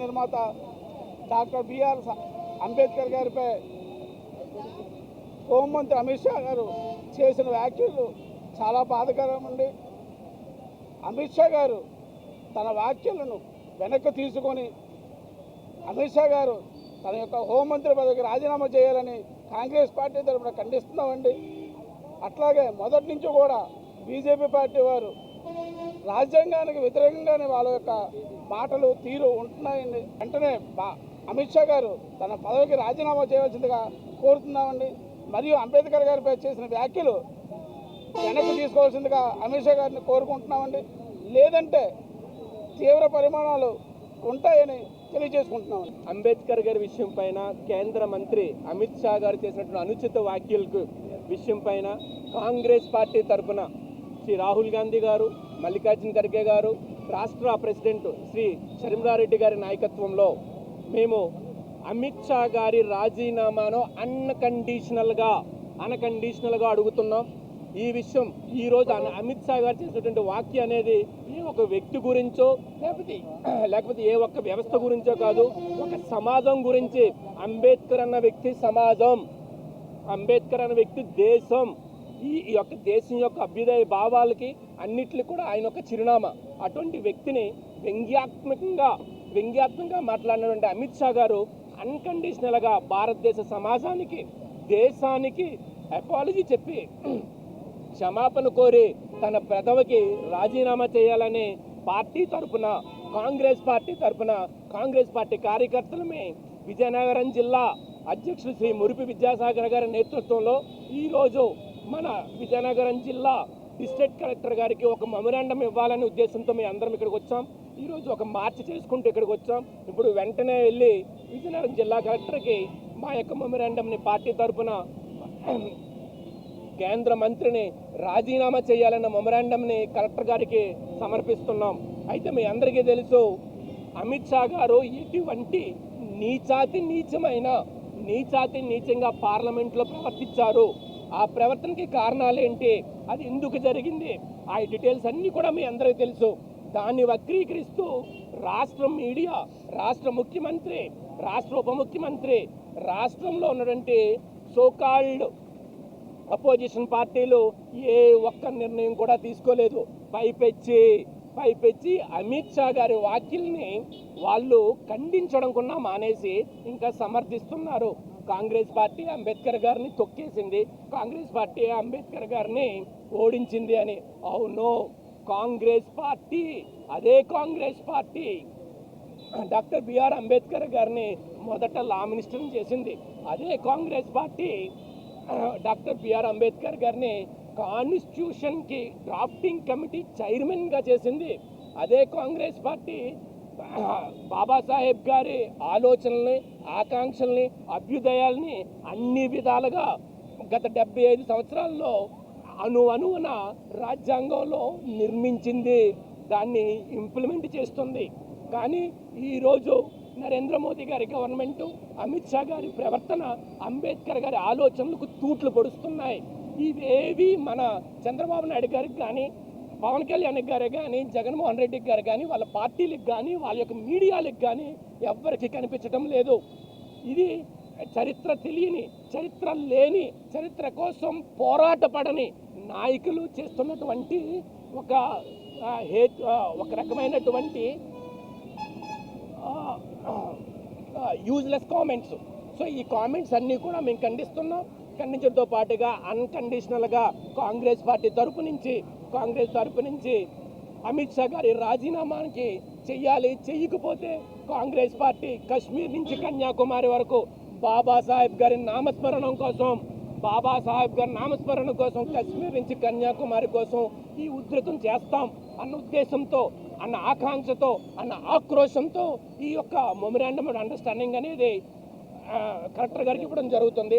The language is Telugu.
నిర్మాత డాక్టర్ బిఆర్ అంబేద్కర్ గారిపై హోంమంత్రి అమిత్ షా గారు చేసిన వ్యాఖ్యలు చాలా బాధకరం అండి. అమిత్ షా గారు తన వ్యాఖ్యలను వెనక్కి తీసుకొని అమిత్ షా గారు తన యొక్క హోంమంత్రి పదవికి రాజీనామా చేయాలని కాంగ్రెస్ పార్టీ తరఫున ఖండిస్తున్నామండి. అట్లాగే మొదటి నుంచి కూడా బీజేపీ పార్టీ వారు రాజ్యాంగానికి వ్యతిరేకంగానే వాళ్ళ యొక్క మాటలు తీరు ఉంటున్నాయండి. వెంటనే అమిత్ షా గారు తన పదవికి రాజీనామా చేయవలసిందిగా కోరుతున్నామండి. మరియు అంబేద్కర్ గారిపై చేసిన వ్యాఖ్యలు వెనక్కి తీసుకోవాల్సిందిగా అమిత్ షా గారిని కోరుకుంటున్నామండి. లేదంటే తీవ్ర పరిమాణాలు ఉంటాయని తెలియజేసుకుంటున్నాం. అంబేద్కర్ గారి విషయం పైన కేంద్ర మంత్రి అమిత్ షా గారు చేసినటువంటి అనుచిత వ్యాఖ్యలకు విషయం పైన కాంగ్రెస్ పార్టీ తరఫున శ్రీ రాహుల్ గాంధీ గారు మల్లికార్జున ఖర్గే గారు రాష్ట్ర ప్రెసిడెంట్ శ్రీ షర్మిలారెడ్డి గారి నాయకత్వంలో మేము అమిత్ షా గారి రాజీనామాను అన్కండిషనల్గా అన్కండిషనల్గా అడుగుతున్నాం. ఈ విషయం ఈ రోజు అమిత్ షా గారు చేసినటువంటి వాక్య అనేది ఏ ఒక వ్యక్తి గురించో లేకపోతే లేకపోతే ఏ ఒక్క వ్యవస్థ గురించో కాదు ఒక సమాజం గురించి. అంబేద్కర్ అన్న వ్యక్తి సమాజం. అంబేద్కర్ అన్న వ్యక్తి దేశం. ఈ ఈ యొక్క దేశం యొక్క అభ్యుదయ భావాలకి అన్నిటికీ కూడా ఆయన ఒక చిరునామా. అటువంటి వ్యక్తిని వ్యంగ్యాత్మకంగా వ్యంగ్యాత్మకంగా మాట్లాడినటువంటి అమిత్ షా గారు అన్కండిషనల్గా భారతదేశ సమాజానికి దేశానికి అపాలజీ చెప్పి క్షమాపణ కోరి తన పెదవికి రాజీనామా చేయాలని పార్టీ తరపున కాంగ్రెస్ పార్టీ తరపున కాంగ్రెస్ పార్టీ కార్యకర్తలమే విజయనగరం జిల్లా అధ్యక్షుడు శ్రీ మురిపి విద్యాసాగర్ గారి నేతృత్వంలో ఈరోజు మన విజయనగరం జిల్లా డిస్ట్రిక్ట్ కలెక్టర్ గారికి ఒక మెమరాండం ఇవ్వాలనే ఉద్దేశంతో మేము అందరం ఇక్కడికి వచ్చాం. ఈరోజు ఒక మార్చి చేసుకుంటూ ఇక్కడికి వచ్చాం. ఇప్పుడు వెంటనే వెళ్ళి విజయనగరం జిల్లా కలెక్టర్కి మా యొక్క మెమరాండంని పార్టీ తరపున కేంద్ర మంత్రిని రాజీనామా చేయాలన్న మెమరాండంని కలెక్టర్ గారికి సమర్పిస్తున్నాం. అయితే మీ అందరికీ తెలుసు అమిత్ షా గారు ఎటువంటి నీచాతి నీచమైన నీచాతి నీచంగా పార్లమెంట్లో ప్రవర్తించారు. ఆ ప్రవర్తనకి కారణాలు ఏంటి అది ఎందుకు జరిగింది? ఆ డీటెయిల్స్ అన్నీ కూడా మీ అందరికీ తెలుసు. దాన్ని వక్రీకరిస్తూ రాష్ట్ర మీడియా రాష్ట్ర ముఖ్యమంత్రి రాష్ట్ర ఉప ముఖ్యమంత్రి రాష్ట్రంలో ఉన్నటువంటి సోకాల్డ్ అపోజిషన్ పార్టీలు ఏ ఒక్క నిర్ణయం కూడా తీసుకోలేదు. పైపెచ్చి పైపెచ్చి అమిత్ షా గారి వ్యాఖ్యల్ని వాళ్ళు ఖండించడం కూడా మానేసి ఇంకా సమర్థిస్తున్నారు. కాంగ్రెస్ పార్టీ అంబేద్కర్ గారిని తొక్కేసింది. కాంగ్రెస్ పార్టీ అంబేద్కర్ గారిని ఓడించింది అని. అవును కాంగ్రెస్ పార్టీ అదే Congress party. Doctor B R Ambedkar గారిని మొదట లా మినిస్టర్ని చేసింది. అదే Congress party doctor B R Ambedkar గారిని కాన్స్టిట్యూషన్కి డ్రాఫ్టింగ్ కమిటీ చైర్మన్గా చేసింది. అదే కాంగ్రెస్ పార్టీ బాబాసాహెబ్ గారి ఆలోచనల్ని ఆకాంక్షల్ని అభ్యుదయాల్ని అన్ని విధాలుగా గత డెబ్బై ఐదు సంవత్సరాల్లో అను అనువున రాజ్యాంగంలో నిర్మించింది. దాన్ని ఇంప్లిమెంట్ చేస్తుంది. కానీ ఈరోజు నరేంద్ర మోదీ గారి గవర్నమెంటు అమిత్ షా గారి ప్రవర్తన అంబేద్కర్ గారి ఆలోచనలకు తూట్లు పొడుస్తున్నాయి. ఇవేవి మన చంద్రబాబు నాయుడు గారికి కానీ పవన్ కళ్యాణ్ గారు కానీ జగన్మోహన్ రెడ్డి గారు కానీ వాళ్ళ పార్టీలకు కానీ వాళ్ళ యొక్క మీడియాలకు కానీ ఎవ్వరికి కనిపించడం లేదు. ఇది చరిత్ర తెలియని చరిత్ర లేని చరిత్ర కోసం పోరాటపడని నాయకులు చేస్తున్నటువంటి ఒక హే ఒక రకమైనటువంటి యూజ్లెస్ కామెంట్స్. సో ఈ కామెంట్స్ అన్నీ కూడా మేము ఖండిస్తున్నాం. ఖండించడంతో పాటుగా అన్కండిషనల్గా కాంగ్రెస్ పార్టీ తరపు నుంచి కాంగ్రెస్ తరపు నుంచి అమిత్ షా గారి రాజీనామానికి చెయ్యాలి చెయ్యకపోతే కాంగ్రెస్ పార్టీ కశ్మీర్ నుంచి కన్యాకుమారి వరకు బాబాసాహెబ్ గారి నామస్మరణం కోసం బాబాసాహెబ్ గారి నామస్మరణ కోసం కశ్మీర్ నుంచి కన్యాకుమారి కోసం ఈ ఉధృతం చేస్తాం అన్న ఉద్దేశంతో అన్న ఆకాంక్షతో అన్న ఆక్రోశంతో ఈ యొక్క మెమరాండమ్ అండర్స్టాండింగ్ అనేది కలెక్టర్ గారికి ఇవ్వడం జరుగుతుంది.